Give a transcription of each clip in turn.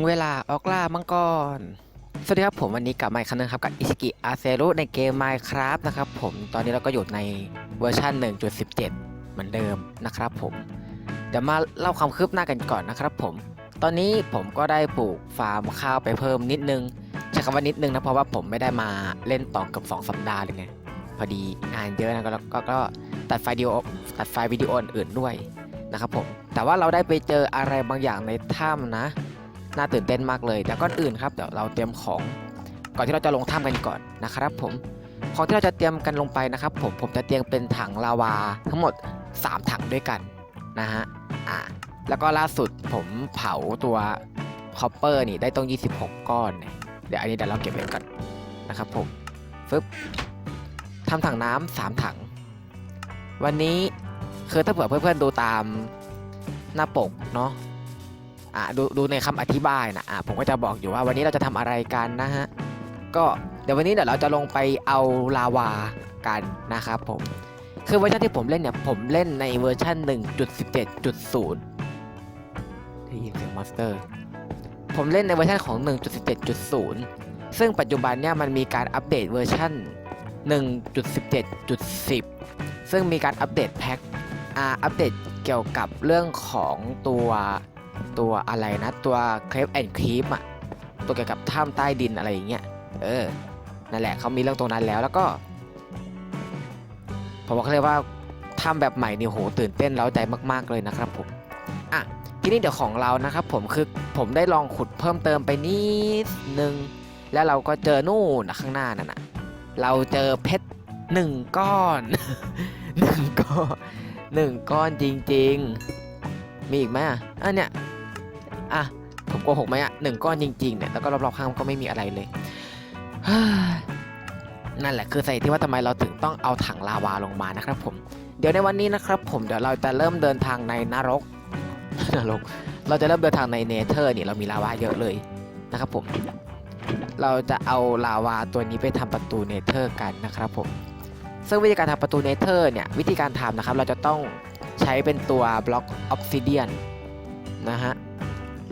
งเวลาออกล่ามังกร สวัสดีครับผมวันนี้กลับมาอีกครั้งหนึงครับกับอิชิกิอาเซรุในเกม Minecraft นะครับผมตอนนี้เราก็อยู่ในเวอร์ชัน1.17 เหมือนเดิมนะครับผม เดี๋ยวมาเล่าความคืบหน้ากันก่อนนะครับผม ตอนนี้ผมก็ได้ปลูกฟาร์มข้าวไปเพิ่มนิดนึงใช้คำว่านิดนึงนะเพราะว่าผมไม่ได้มาเล่นต่อเกับ 2 สัปดาห์เลยไงพอดีงานเยอะนะก็ก็ก็ตัดไฟล์วิดีโอตัดไฟล์วิดีโออื่นๆด้วยนะครับผมแต่ว่าเราได้ไปเจออะไรบางอย่างในถ้ำนะ น่าตื่นเต้นมากเลย แต่ก่อนอื่นครับเดี๋ยวเราเตรียมของ ก่อนที่เราจะลงถ้ำกันก่อนนะครับผมของที่เราจะเตรียมกันลงไปนะครับ ผมผมจะเตรียมเป็นถังลาวาทั้งหมด 3 ถังด้วยกันนะฮะอ่าแล้วก็ล่าสุดผมเผาตัวคอปเปอร์นี่ได้ต้อง 26 ก้อนเนี่ยเดี๋ยวอันนี้เดี๋ยวเราเก็บไว้ก่อนนะครับผมฟึบทำถังน้ำสามถัง วันนี้คือถ้าเผื่อเพื่อนๆดูตามหน้าปกเนาะ อ่าดูดูในคำอธิบายนะอ่าผมก็จะบอกอยู่ว่าวันนี้เราจะทำอะไรกันนะฮะก็เดี๋ยววันนี้เดี๋ยวเราจะลงไปเอาลาวากันนะครับผมคือเวอร์ชันที่ผมเล่นเนี่ยผมเล่นในเวอร์ชัน1.17.0ได้ยินเสียงมอนสเตอร์ผมเล่นในเวอร์ชันของ 1.17.0 ซึ่งปัจจุบันเนี่ยมันมีการอัปเดตเวอร์ชัน1.17.10 ซึ่งมีการอัปเดตแพ็คอ่าอัปเดตเกี่ยวกับเรื่องของตัว ตัวอะไรนะตัวเคลฟแอนด์ครีมอะตัวเกี่ยวกับถ้ำใต้ดินอะไรอย่างเงี้ยเออนั่นแหละเขามีเรื่องตรงนั้นแล้วแล้วก็ผมบอกเลยว่าถ้ำแบบใหม่นี่โหตื่นเต้นเร้าใจมาก ๆเลยนะครับผมอะทีนี้เดี๋ยวของเรานะครับผมคือผมได้ลองขุดเพิ่มเติมไปนิดนึงแล้วเราก็เจอนู่นข้างหน้านั่นนะเราเจอเพชรหนึ่งก้อนหนึ่งก้อนหนึ่งก้อนจริง ๆ มีอีกไหมอะอันเนี้ย อะผมโกหกไหมอะหนึ่งก้อนจริงๆเนี่ยแล้วก็รอบๆข้างก็ไม่มีอะไรเลยนั่นแหละคือสาเหตุที่ว่าทำไมเราถึงต้องเอาถังลาวาลงมานะครับผมเดี๋ยวในวันนี้นะครับผมเดี๋ยวเราจะเริ่มเดินทางในนรกนรก เราจะเริ่มเดินทางในเนเธอร์นี่เรามีลาวาเยอะเลยนะครับผมเราจะเอาลาวาตัวนี้ไปทำประตูเนเธอร์กันนะครับผมซึ่งวิธีการทำประตูเนเธอร์เนี่ยวิธีการทำนะครับเราจะต้องใช้เป็นตัวบล็อกออฟซิเดียนนะฮะ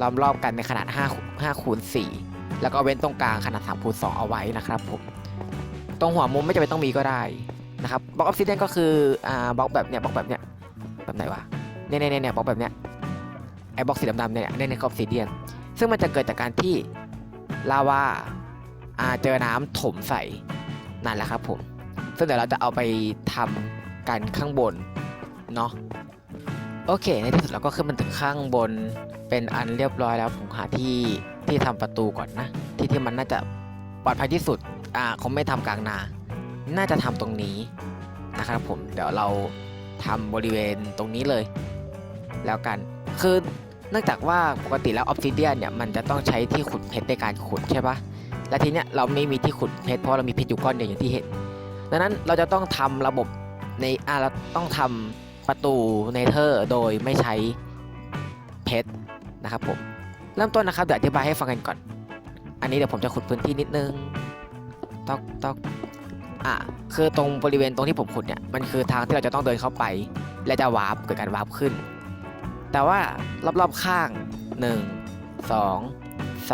ล้อมรอบกันในขนาด5 5คูณ4แล้วก็เว้นตรงกลางขนาด3คูณ2เอาไว้นะครับผมตรงหัวมุมไม่จำเป็นต้องมีก็ได้นะครับบล็อกออฟซิเดียนก็คืออ่าบล็อกแบบเนี้ยบล็อกแบบเนี้ยแบบไหนวะเนี่ยเนี่ยเนี่ยบล็อกแบบเนี้ยไอ้บล็อกสีดำๆเนี่ยเนี่ยเนี่ยออฟซิเดียนซึ่งมันจะเกิดจากการที่ลาวาอ่าเจอน้ำถมใส่นั่นแหละครับผมซึ่งเดี๋ยวเราจะเอาไปทำกันข้างบนเนาะโอเค ในที่สุดเราก็ขึ้นมาถึงข้างบน เป็นอันเรียบร้อยแล้วผมหาที่ที่ทำประตูก่อนนะ ที่ที่มันน่าจะปลอดภัยที่สุดอ่าคงไม่ทำกลางนา น่าจะทำตรงนี้นะครับผมเดี๋ยวเราทำบริเวณตรงนี้เลย แล้วกันคือเนื่องจากว่าปกติแล้วออฟซิเดียนเนี่ยมันจะต้องใช้ที่ขุดเพชรในการขุดใช่ปะและทีเนี้ยเราไม่มีที่ขุดเพชรเพราะเรามีเพชรอยู่ก้อนเดียวอย่างที่เห็นดังนั้นเราจะต้องทำระบบในอ่าเราต้องทำประตูเนเธอร์โดยไม่ใช้เพชร นะครับผมเริ่มต้นนะครับเดี๋ยวอธิบายให้ฟังกันก่อน อันนี้เดี๋ยวผมจะขุดพื้นที่นิดนึงตอกตอกอะคือตรงบริเวณตรงที่ผมขุดเนี่ยมันคือทางที่เราจะต้องเดินเข้าไป และจะวาร์ปเกิดการวาร์ปขึ้น แต่ว่ารอบๆข้าง 1 2 3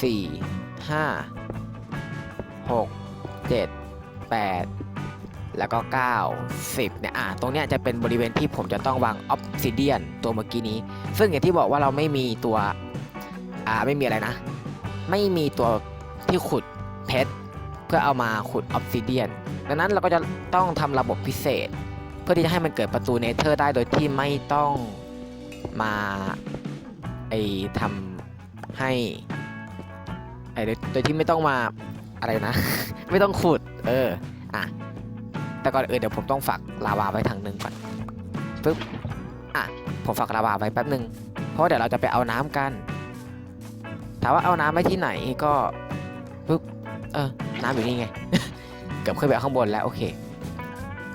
4 5 6 7 8 แล้วก็ 9 10เนี่ยอะตรงเนี้ยจะเป็นบริเวณที่ผมจะต้องวางออฟซิเดียนตัวเมื่อกี้นี้ ซึ่งอย่างที่บอกว่าเราไม่มีตัวอ่าไม่มีอะไรนะ ไม่มีตัวที่ขุดเพชรเพื่อเอามาขุดออฟซิเดียนดังนั้นเราก็จะต้องทำระบบพิเศษ เพื่อที่จะให้มันเกิดประตูเนเธอร์ได้โดยที่ไม่ต้องมาไอทำให้ไอโดยที่ไม่ต้องมาอะไรนะ ไม่ต้องขุด เออ อะ แต่ก่อนอื่นเดี๋ยวผมต้องฝักลาวาไว้ทางหนึ่งก่อนปึ๊บอะผมฝักลาวาไว้แป๊บหนึ่งเพราะาเดี๋ยวเราจะไปเอาน้ำกัน ถามว่าเอาน้ำไว้ที่ไหนก็ปึ๊บเออน้ำอยู่นี่ไง เกือบขึ้นไปข้างบนแล้วโอเค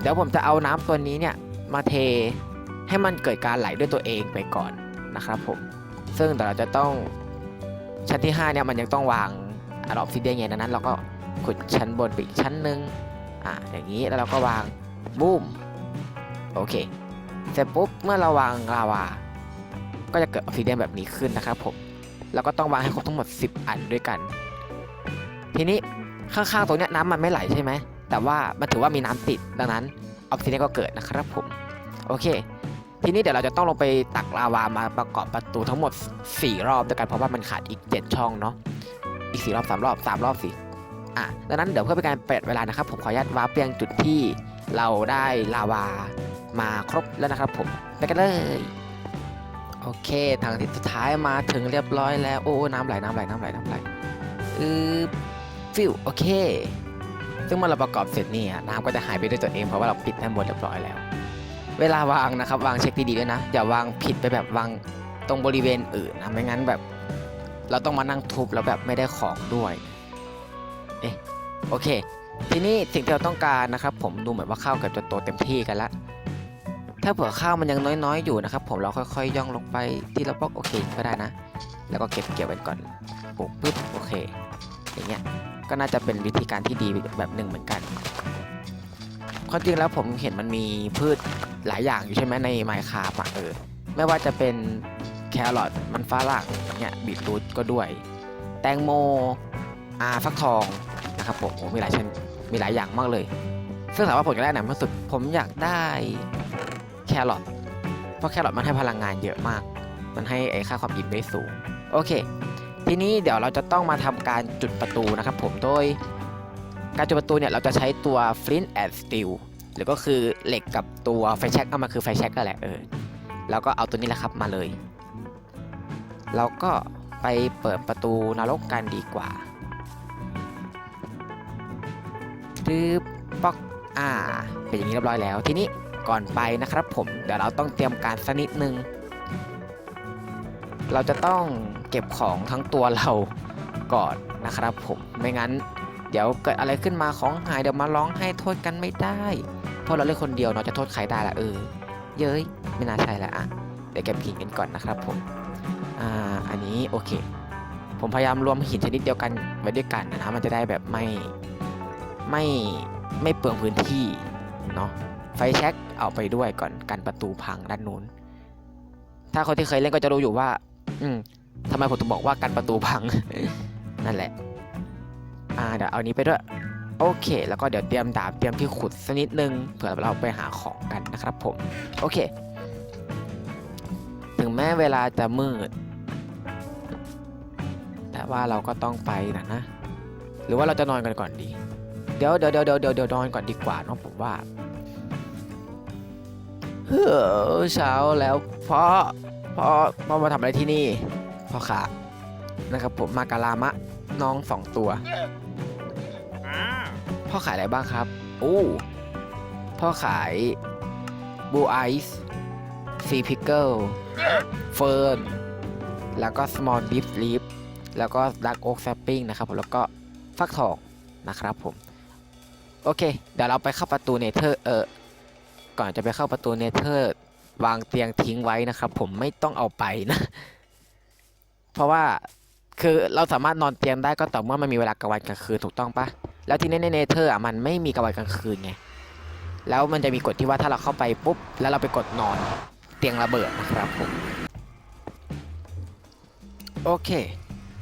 เดี๋ยวผมจะเอาน้ำตัวนี้เนี่ยมาเทให้มันเกิดการไหลด้วยตัวเองไปก่อนนะครับผม ซึ่งแต่เราจะต้องชั้นที่5เนี่ยมันยังต้องวางอะดอปซิเดียนไงดังนั้น เราก็ขุดชั้นบนไปอีกชั้นหนึ่ง อะอย่างนี้แล้วเราก็วางบูมโอเค เสร็จปุ๊บเมื่อเราวางลาวา ก็จะเกิดออกซิเดียนแบบนี้ขึ้นนะครับผมแล้วก็ต้องวางให้ครบทั้งหมด 10 อันด้วยกัน ทีนี้ข้างๆตรงนี้น้ำมันไม่ไหลใช่ไหมแต่ว่ามันถือว่ามีน้ำติดดังนั้นออกซิเดียนก็เกิดนะครับผมโอเค ทีนี้เดี๋ยวเราจะต้องลงไปตักลาวามาประกอบประตูทั้งหมด 4 รอบด้วยกันเพราะว่ามันขาดอีก 7 ช่องเนาะอีก 4 รอบ 3 รอบ 3 รอบสิ อะดังนั้นเดี๋ยวเพื่อเป็นการเปิดเวลานะครับ ผมขออนุญาตวาร์ปไปยังจุดที่เราได้ลาวามาครบแล้วนะครับ ผมไปกันเลยโอเคทางที่สุดท้ายมาถึงเรียบร้อยแล้วโอ้น้ำไหลน้ำไหลน้ำไหลน้ำไหลอือฟิวโอเค ซึ่งเมื่อเราประกอบเสร็จนี่น้ำก็จะหายไปด้วยตัวเองเพราะว่าเราปิดด้านบนเรียบร้อยแล้ว เวลาวางนะครับ วางเช็คดีๆด้วยนะ อย่าวางผิดไปแบบวางตรงบริเวณอื่นนะไม่งั้นแบบ เราต้องมานั่งทุบแล้วแบบไม่ได้ของด้วย อ๊ะโอเค ทีนี้สิ่งที่เราต้องการนะครับ ผมดูเหมือนว่าข้าวเกับจะโตเต็มที่กันละถ้าเผื่อข้าวมันยังน้อยๆ อยู่นะครับ ผมเราค่อยๆย่องลงไปทีละบล็อกโอเคก็ได้นะ แล้วก็เก็บเกี่ยวไว้ก่อนปลูกปึ๊บโอเค อย่างเงี้ยก็น่าจะเป็นวิธีการที่ดีแบบหนึ่งเหมือนกันความจริงแล้วผมเห็นมันมีพืชหลายอย่างอยู่ใช่ไหมในไมค์คาบอะเออไม่ว่าจะเป็นแครอทมันฝรั่งเนี่ยบีทรูทก็ด้วย แตงโมอาฟักทอง นะครับผมโอ้มีหลายชนมีหลายอย่างมากเลย ซึ่งถามว่าผมอยากได้ไหนมากสุด ผมอยากได้แครอทเพราะแครอทมันให้พลังงานเยอะมาก มันให้ไอค่าความอิ่มได้สูง โอเค ทีนี้เดี๋ยวเราจะต้องมาทำการจุดประตูนะครับผมโดยการจุดประตูเนี่ยเราจะใช้ตัว flint and steel หรือก็คือเหล็กกับตัวไฟแช็กเอามาคือไฟแช็กก็แหละเออแล้วก็เอาตัวนี้แหละครับมาเลย เราก็ไปเปิดประตูนรกกันดีกว่า ดืบป๊อกอ่า เป็นอย่างนี้เรียบร้อยแล้ว ทีนี้ก่อนไปนะครับผม เดี๋ยวเราต้องเตรียมการสักนิดนึง เราจะต้องเก็บของทั้งตัวเราก่อนนะครับผม ไม่งั้น เดี๋ยวเกิดอะไรขึ้นมาของหายเดี๋ยวมาร้องให้โทษกันไม่ได้ เพราะเราเล่นคนเดียวเนาะจะโทษใครได้ละเออ เย้ยไม่น่าใช่ละอะ เดี๋ยวเก็บหินกันก่อนนะครับผม อ่า อันนี้โอเค ผมพยายามรวมหินชนิดเดียวกันไว้ด้วยกันนะมันจะได้แบบไม่ ไม่ไม่เปลืองพื้นที่เนาะไฟแช็กเอาไปด้วยก่อนกันประตูพังด้านนู้น ถ้าคนที่เคยเล่นก็จะรู้อยู่ว่า อืมทำไมผมถึงบอกว่ากันประตูพัง นั่นแหละ อ่าเดี๋ยวเอานี้ไปด้วย โอเค แล้วก็เดี๋ยวเตรียมดาบเตรียมที่ขุดสักนิดนึงเผื่อเราไปหาของกันนะครับผม โอเค ถึงแม้เวลาจะมืด แต่ว่าเราก็ต้องไปนะนะ หรือว่าเราจะนอนกันก่อนดี เดี๋ยวเดี๋ยวเดี๋ยวเดี๋ยวเดี๋ยวนอนก่อนดีกว่าเนาะผมว่าเฮ้อเช้าแล้วพ่อพ่อพ่อมาทำอะไรที่นี่พ่อขานะครับผมมากาลามะน้องสองตัว พ่อขายอะไรบ้างครับโอ้พ่อขายบูไอซ์ซีพิกเกิลเฟิร์นแล้วก็ small deep leaf แล้วก็ dark oak sapping นะครับผมแล้วก็ฟักทองนะครับผม โอเค เดี๋ยวเราไปเข้าประตูเนเธอร์เออก่อนจะไปเข้าประตูเนเธอร์วางเตียงทิ้งไว้นะครับ ผมไม่ต้องเอาไปนะ เพราะว่าคือเราสามารถนอนเตียงได้ก็ต่อเมื่อมันมีเวลากลางวันกลางคืนถูกต้องปะแล้วที่ในในเนเธอร์อะมันไม่มีกลางวันกลางคืนไงแล้วมันจะมีกฎที่ว่าถ้าเราเข้าไปปุ๊บ แล้วเราไปกดนอนเตียงระเบิดนะครับผมโอเค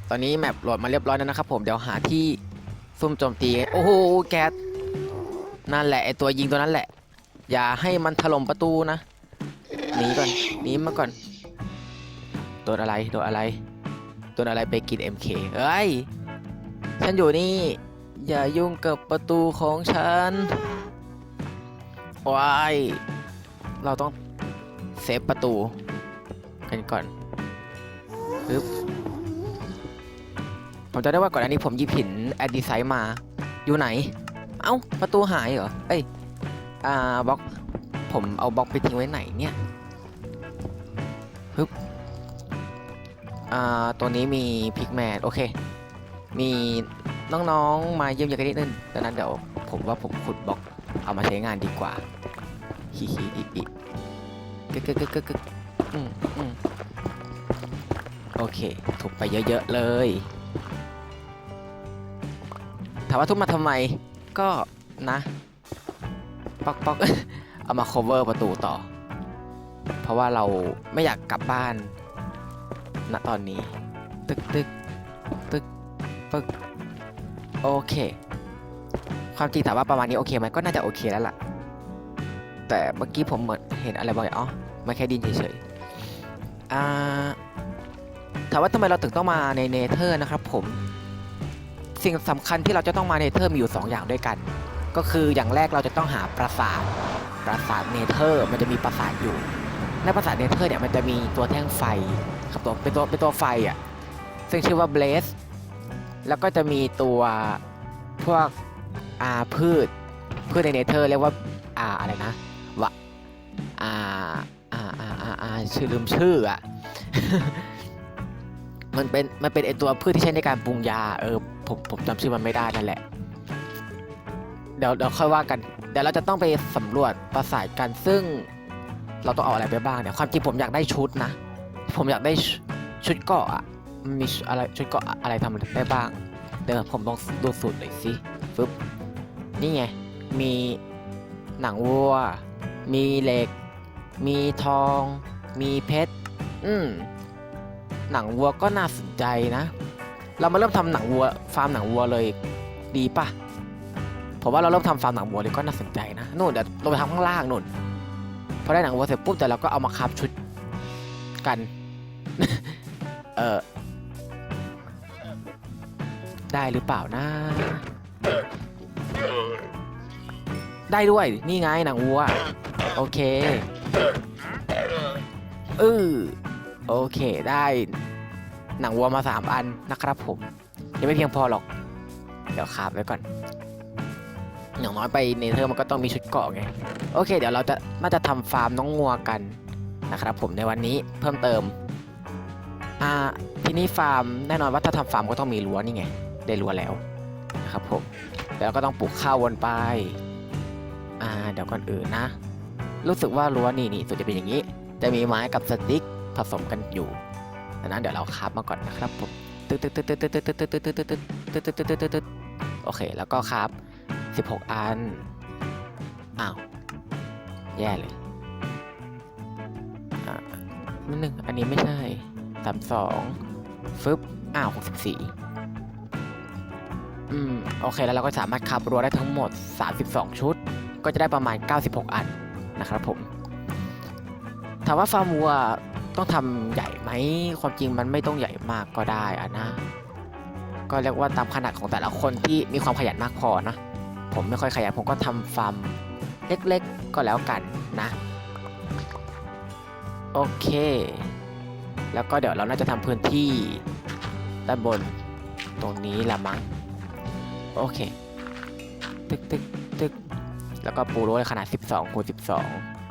ตอนนี้แมปโหลดมาเรียบร้อยแล้วนะครับผมเดี๋ยวหาที่ซุ่มโจมตี โอ้โห แก๊ส นั่นแหละไอตัวยิงตัวนั้นแหละ อย่าให้มันถล่มประตูนะหนีก่อนหนีมาก่อนโดนอะไรโดนอะไรโดนอะไรไปกิน MK เอ้ยฉันอยู่นี่ อย่ายุ่งกับประตูของฉันว้ายเราต้องเซฟประตูกันก่อนปึ๊บผมจะได้ว่าก่อนอันนี้ผมยิบหินแอดดีไซน์มา อยู่ไหน เอ้าประตูหายเหรอ เอ้ย อ่าบล็อก ผมเอาบล็อกไปทิ้งไว้ไหนเนี่ยปึ๊บอ่า ตัวนี้มีพิกแมน โอเค มีน้องๆ มาเยี่ยมเยียนกันนิดนึงดังนั้นเดี๋ยวผมว่าผมขุดบล็อกเอามาใช้งานดีกว่า ฮิฮิอิอิกึกกึกกึกกึกกึกอืมอืมโอเค ถูกไปเยอะๆเลย ถามว่าทุบมาทำไม ก็นะ ป๊อกป๊อกเอามา cover ประตูต่อ เพราะว่าเราไม่อยากกลับบ้านณตอนนี้ ตึกตึกตึกตึกโอเค ความจริงถามว่าประมาณนี้โอเคไหมก็น่าจะโอเคแล้วล่ะ แต่เมื่อกี้ผมเหมือนเห็นอะไรบางอย่างอ๋อไม่แค่ดินเฉยๆอ่าถามว่าทำไมเราถึงต้องมาในเนเธอร์นะครับผม สิ่งสำคัญที่เราจะต้องมาเนเธอร์มีอยู่ 2 อย่างด้วยกัน ก็คืออย่างแรกเราจะต้องหาปราสาทปราสาทเนเธอร์มันจะมีปราสาทอยู่ ในปราสาทเนเธอร์เนี่ยมันจะมีตัวแท่งไฟครับตัวเป็นตัวเป็นตัวไฟอะซึ่งชื่อว่าเบลสแล้วก็จะมีตัวพวกอ่าพืชพืชในเนเธอร์เรียกว่าอ่าอะไรนะวะอ่าอ่าอ่าอ่าอ่าชื่อลืมชื่ออะมันเป็นมันเป็นไอตัวพืชที่ใช้ในการปรุงยาเออ ผมผมจำชื่อมันไม่ได้นั่นแหละ เดี๋ยวเดี๋ยวค่อยว่ากัน เดี๋ยวเราจะต้องไปสำรวจปราสาทกันซึ่งเราต้องเอาอะไรไปบ้างเนี่ยความจริงผมอยากได้ชุดนะ ผมอยากได้ชุดเกาะอะมีอะไรชุดเกาะอะไรทำได้บ้าง เดี๋ยวผมลองดูสูตรหน่อยสิฟึบนี่ไง มีหนังวัว มีเหล็ก มีทอง มีเพชร อืม หนังวัวก็น่าสนใจนะ เรามาเริ่มทำหนังวัวฟาร์มหนังวัวเลยดีปะผมว่าเราเริ่มทำฟาร์มหนังวัวเลยก็น่าสนใจนะนู่นเดี๋ยวลงไปทำข้างล่างนู่นพอได้หนังวัวเสร็จปุ๊บแต่เราก็เอามาคับชุดกัน เออได้หรือเปล่านะ ได้ด้วยนี่ไงหนังวัว โอเคเออโอเคได้ หนังวัวมาสามอันนะครับผม ยังไม่เพียงพอหรอก เดี๋ยวคาบไว้ก่อน อย่างน้อยไปเนเธอร์มันก็ต้องมีชุดเกาะไง โอเค เดี๋ยวเราจะน่าจะทำฟาร์มน้องงัวกันนะครับผมในวันนี้เพิ่มเติม อ่า ทีนี้ฟาร์มแน่นอนว่าถ้าทำฟาร์มก็ต้องมีรั้วนี่ไง ได้รั้วแล้วนะครับผมเดี๋ยวก็ต้องปลูกข้าววนไป อ่า เดี๋ยวก่อนอื่นนะ รู้สึกว่ารั้วนี่นี่ส่วนจะเป็นอย่างนี้ จะมีไม้กับสติ๊กผสมกันอยู่ ดังนั้นเดี๋ยวเราคาบมาก่อนนะครับผมตึ๊ดตึ๊ดตึ๊ดตึ๊ดตึ๊ดตึ๊ดตึ๊ดตึ๊ดตึ๊ดตึ๊ดตึ๊ดตึ๊ดตึ๊ดตึ๊ดตึ๊ดตึ๊ดโอเค แล้วก็คาบ16 อัน อ้าว แย่เลยอ่ามันหนึ่งอันนี้ไม่ใช่สามสองฟึบอ้าวหกสิบสี่อืม โอเค แล้วเราก็สามารถขับรัวได้ทั้งหมด 32 ชุด ก็จะได้ประมาณ 96 อันนะครับผม ถามว่าฟาร์มวัว ต้องทำใหญ่ไหมความจริงมันไม่ต้องใหญ่มากก็ได้อะนะ ก็เรียกว่าตามขนาดของแต่ละคนที่มีความขยันมากพอนะผมไม่ค่อยขยันผมก็ทำฟาร์มเล็กๆก็แล้วกันนะ โอเค แล้วก็เดี๋ยวเราน่าจะทำพื้นที่ด้านบนตรงนี้ละมั้งโอเค ตึกตึกตึกแล้วก็ปูรั้วขนาด 12คูณ12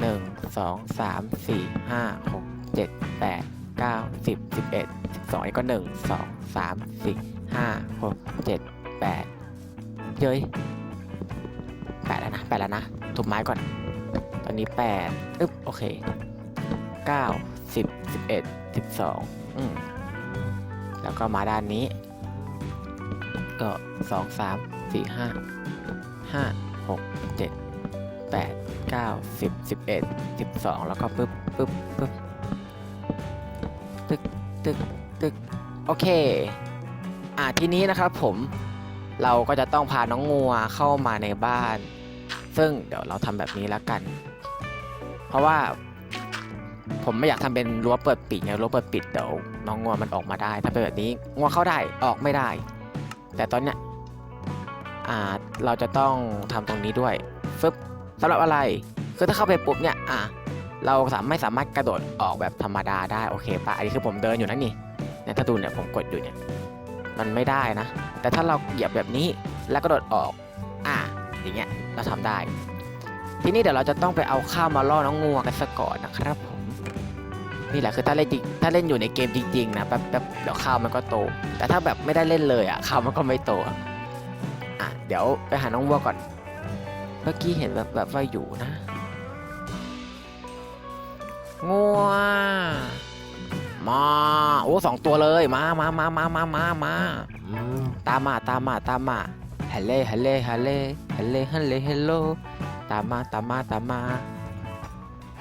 หนึ่งสองสามสี่ห้าหกเจ็ดแปดเก้าสิบสิบเอ็ดสิบสองก็หนึ่งสองสามสี่ห้าหกเจ็ดแปดเย้ยแปดแล้วนะแปดแล้วนะถูกไม้ก่อน ตอนนี้แปดอึ๊บโอเคเก้าสิบสิบเอ็ดสิบสองอืมแล้วก็มาด้านนี้ ก็สองสามสี่ห้าห้าหกเจ็ด แปดเก้าสิบสิบเอ็ดสิบสองแล้วก็ปึ๊บปึ๊บปึ๊บตึกตึกตึกโอเค อ่าทีนี้นะครับผมเราก็จะต้องพาน้องงัวเข้ามาในบ้าน ซึ่งเดี๋ยวเราทำแบบนี้แล้วกัน เพราะว่าผมไม่อยากทำเป็นรั้วเปิดปิดไงรั้วเปิดปิดเดี๋ยวน้องงัวมันออกมาได้ ถ้าเป็นแบบนี้งัวเข้าได้ออกไม่ได้ แต่ตอนเนี้ยอ่าเราจะต้องทำตรงนี้ด้วยฟึบ สำหรับอะไร คือถ้าเข้าไปปุ๊บเนี่ยอ่าเราสามไม่สามารถกระโดดออกแบบธรรมดาได้โอเคปะอันนี้คือผมเดินอยู่นั่นนี่เนี่ยถ้าดูเนี่ยผมกดอยู่เนี่ยมันไม่ได้นะ แต่ถ้าเราเหยียบแบบนี้แล้วกระโดดออกอ่าอย่างเงี้ยเราทำได้ ทีนี้เดี๋ยวเราจะต้องไปเอาข้าวมาล่อน้องงัวกันซะก่อนนะครับผมนี่แหละคือถ้าเล่นจริงถ้าเล่นอยู่ในเกมจริงๆนะแป๊บแป๊บเดี๋ยวข้าวมันก็โต แต่ถ้าแบบไม่ได้เล่นเลยอะข้าวมันก็ไม่โตอะเดี๋ยวไปหาน้องวัวก่อน เมื่อกี้เห็นแบบแบบว่าอยู่นะงัวมาโอ้สองตัวเลยมามามามามามามาตามมาตามมาตามมาฮัลโหลฮัลโหลฮัลโหลฮัลโหลฮัลโหลฮัลโลตามมาตามมาตามมา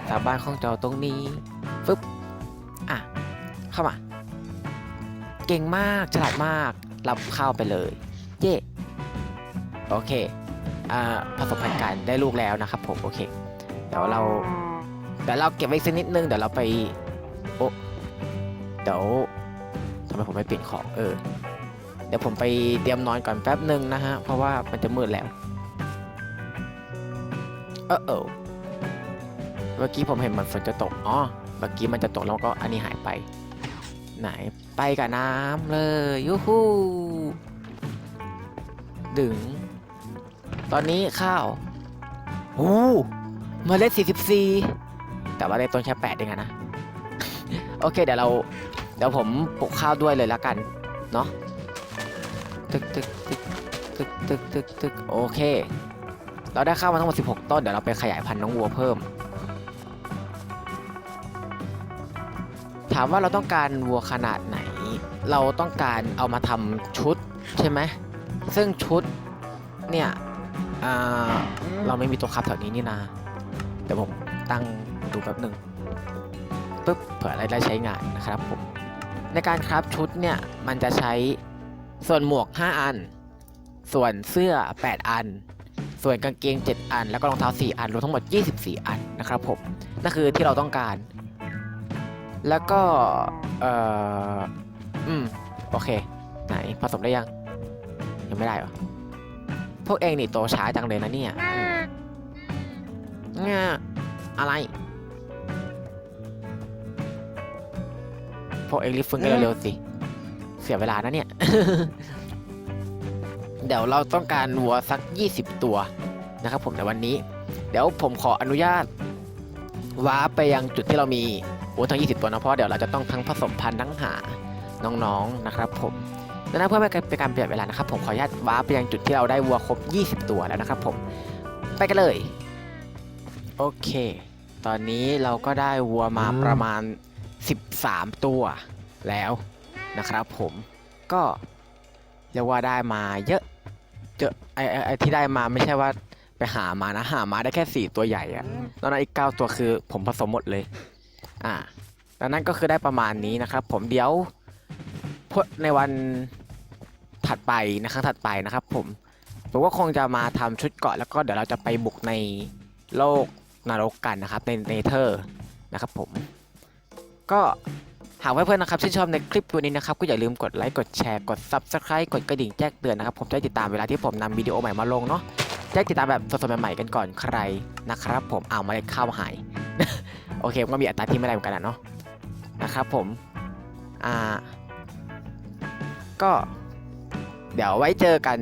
ตามบ้านของเจ้าตรงนี้ฟึบอะเข้ามา เก่งมากฉลาดมากรับเข้าไปเลย เย่โอเค ผสมพันธุ์กันได้ลูกแล้วนะครับผมโอเคเดี๋ยวเราเดี๋ยวเราเก็บไว้สักนิดนึงเดี๋ยวเราไปโอ้เดี๋ยวทำไมผมไม่เปลี่ยนของเออเดี๋ยวผมไปเตรียมนอนก่อนแป๊บหนึ่งนะฮะเพราะว่ามันจะมืดแล้วเออเออเมื่อกี้ผมเห็นมันฝนจะตกอ๋อเมื่อกี้มันจะตกแล้วก็อันนี้หายไป ไหนไปกับน้ำเลยยูฮูดึง ตอนนี้ข้าวโอ้เมาเล็ด44 แต่ว่าได้ต้นแค่8เองอะนะ โอเคเดี๋ยวเรา เดี๋ยวผมปลูกข้าวด้วยเลยละกัน เนาะตึกตึกตึกตึกตึกตึกตึกโอเค เราได้ข้าวมาทั้งหมด 16 ต้น เดี๋ยวเราไปขยายพันธุ์น้องวัวเพิ่ม ถามว่าเราต้องการวัวขนาดไหน เราต้องการเอามาทำชุดใช่ไหม ซึ่งชุดเนี่ยอ่า เราไม่มีตัวคับแถวนี้นี่นาเดี๋ยวผมตั้งดูแป๊บหนึ่งปึ๊บเผื่ออะไรได้ใช้งานนะครับผมในการคราฟชุดเนี่ยมันจะใช้ส่วนหมวก 5 อัน ส่วนเสื้อ 8 อัน ส่วนกางเกง 7 อัน แล้วก็รองเท้า 4 อันรวมทั้งหมด 24 อันนะครับผมนั่นคือที่เราต้องการ แล้วก็เอ่ออืมโอเค ไหนผสมได้ยัง ยังไม่ได้เหรอ วกเองนี่โตช้าจังเลยนะเนี่ยเนี่ยอะไร พวกเองรีบฟื้นกันเร็วๆสิ เสียเวลานะเนี่ย เดี๋ยวเราต้องการวัวสัก 20 ตัวนะครับผมในวันนี้ เดี๋ยวผมขออนุญาตว้าไปยังจุดที่เรามีวัวทั้ง 20 ตัวนะเพราะเดี๋ยวเราจะต้องทั้งผสมพันธุ์ทั้งหาน้องๆนะครับผม ดังนั้นเพื่อไม่เป็นการเปลี่ยนเวลานะครับผมขออนุญาตว้าร์ไปยังจุดที่เราได้วัวครบ 20 ตัวแล้วนะครับผมไปกันเลยโอเค ตอนนี้เราก็ได้วัวมาประมาณ 13 ตัวแล้วนะครับผมก็เรียกว่าได้มาเยอะเจอไอไอ้ไอที่ได้มาไม่ใช่ว่าไปหามานะหามาได้แค่ 4 ตัวใหญ่อะนอกนั้นอีก 9 ตัวคือผมผสมหมดเลยอ่าดังนั้นก็คือได้ประมาณนี้นะครับ ผมเดี๋ยวพในวัน ถัดไปนะครั้งถัดไปนะครับ ผมผมก็คงจะมาทำชุดเกาะแล้วก็เดี๋ยวเราจะไปบุกในโลกนรกกันนะครับในเนเธอร์นะครับผม ก็หากเพื่อนๆนะครับชื่นชอบในคลิปตัวนี้นะครับก็อย่าลืมกดไลค์กดแชร์กด Subscribe กดกระดิ่งแจ้งเตือนนะครับ ผมจะติดตามเวลาที่ผมนำวิดีโอใหม่มาลงเนาะแจะได้ติดตามแบบสดๆใหม่ๆกันก่อนใครนะครับ ผมเอาวมาเลยเข้าหาย โอเคมันก็มีอัตราที่ไม่ได้เหมือนกันอะเนาะนะครับผมอ่าก็ เดี๋ยวไว้เจอกัน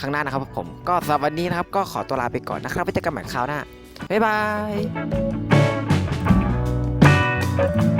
ครั้งหน้านะครับผมก็สำหรับวันนี้นะครับ ก็ขอตัวลาไปก่อนนะครับไว้เจอกันใหม่คราวหน้าบ๊ายบาย